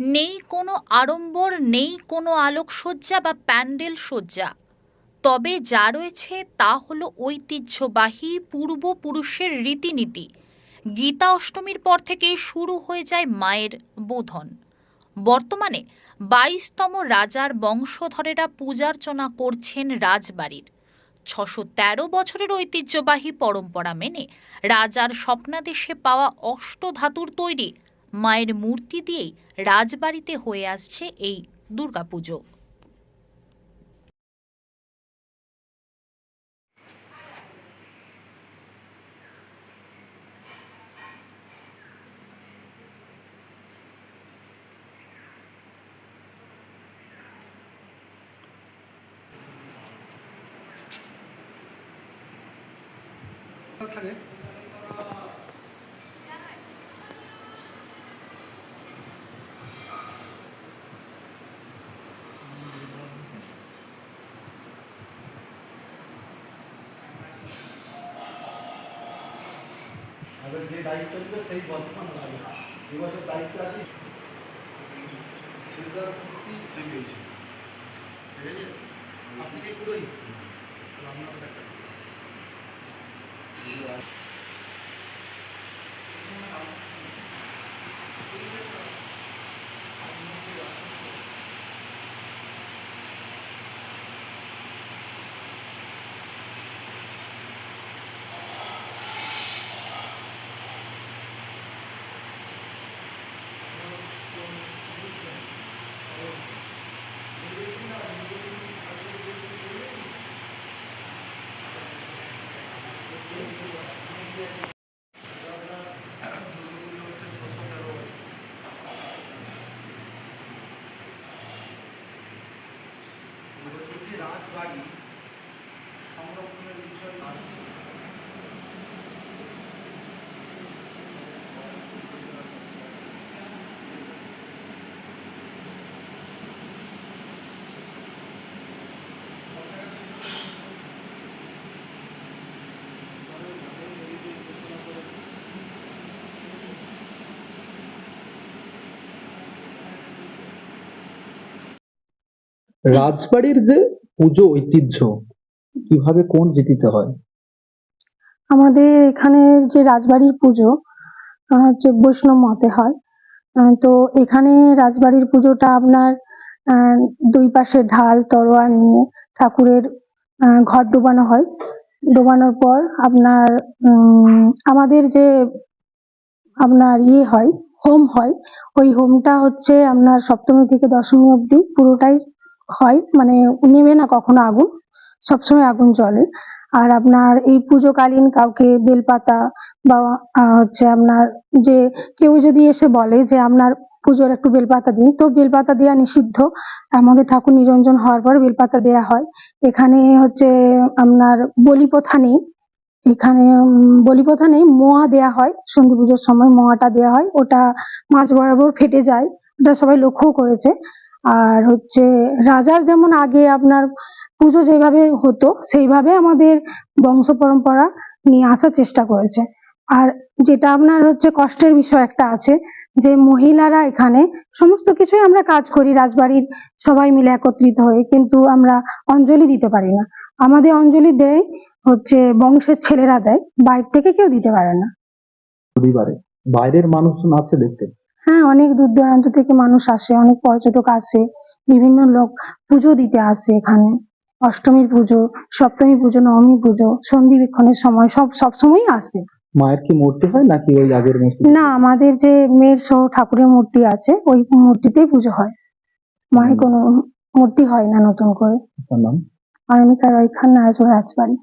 নেই কোনো আড়ম্বর, নেই কোনো আলোকসজ্জা বা প্যান্ডেল সজ্জা। তবে যা রয়েছে তা হল ঐতিহ্যবাহী পূর্বপুরুষের রীতিনীতি। গীতা অষ্টমীর পর থেকে শুরু হয়ে যায় মায়ের বোধন। বর্তমানে বাইশতম রাজার বংশধরেরা পূজার্চনা করছেন রাজবাড়ির। ছশো তেরো বছরের ঐতিহ্যবাহী পরম্পরা মেনে রাজার স্বপ্নাদেশে পাওয়া অষ্টধাতুর তৈরি মায়ের মূর্তি দিয়েই রাজবাড়িতে হয়ে আসছে এই দুর্গাপুজো। থাকে আমাদের যে দায়িত্ব দিবে সেই বর্তমান লাগে এবছর দায়িত্ব আছে? আপনি কি পুরোই রাজবাড়ি সংরক্ষণের বিষয় রাজবাড়ির যে পুজো ঐতিহ্য, কীভাবে কোন রীতিতে হয়? আমাদের এখানের যে রাজবাড়ির পুজো হচ্ছে বৈষ্ণব মতে হয়। তো এখানে রাজবাড়ির পুজোটা আপনার দুই পাশে ঢাল, তরোয়াল নিয়ে ঠাকুরের ঘর ডোবানো হয়। ডোবানোর পর আপনার আমাদের যে আপনার ইয়ে হয়, হোম হয়, ওই হোমটা হচ্ছে আপনার সপ্তমী থেকে দশমী অবধি পুরোটাই হয় মানে নেবে না কখনো আগুন সবসময় আগুন জ্বলে। আর আপনার এই পুজোকালীন কাউকে বেলপাতা বা হচ্ছে আপনার যে কেউ যদি এসে বলে যে আপনার পুজোর একটু বেলপাতা দিন তো বেলপাতা দেওয়া নিষিদ্ধ। আমাদের ঠাকুর নিরঞ্জন হওয়ার পর বেলপাতা দেওয়া হয়। এখানে হচ্ছে আপনার বলি প্রথা নেই। এখানে উম, বলি প্রথা নেই মোয়া দেয়া হয়। সন্ধি পুজোর সময় মোয়াটা দেয়া হয়। ওটা মাঝ বরাবর ফেটে যায়। ওটা সবাই লক্ষ্যও করেছে। আর হচ্ছে রাজার যেমন আগে আপনার পুজো যেভাবে হতো, সেইভাবে আমাদের বংশ পরম্পরা নিয়ে আসার চেষ্টা করেছে। আর যেটা আপনার হচ্ছে কষ্টের বিষয় একটা আছে, যে মহিলারা এখানে সমস্ত কিছুই আমরা কাজ করি, রাজবাড়ির সবাই মিলে একত্রিত হয়ে, কিন্তু আমরা অঞ্জলি দিতে পারি না। আমাদের অঞ্জলি দেয় হচ্ছে বংশের ছেলেরা দেয়, বাইরে থেকে কেউ দিতে পারে না। বাইরের মানুষজন আসে দেখতে। হ্যাঁ অনেক দূর দূরান্ত থেকে মানুষ আসে অনেক পর্যটক আসে বিভিন্ন লোক পুজো দিতে আসে এখানে। অষ্টমীর পুজো সপ্তমী পুজো নবমী পুজো সন্ধি বিক্ষণের সময় সব সব সময়ই আসে। মায়ের কি মূর্তি হয় নাকি ওই আগের মূর্তি? না আমাদের যে মেয়ের সহ ঠাকুরের মূর্তি আছে ওই মূর্তিতেই পুজো হয়। মায়ের কোনো মূর্তি হয় না নতুন করে। নাম? অনামিকা রয় খান রাজবাড়ি।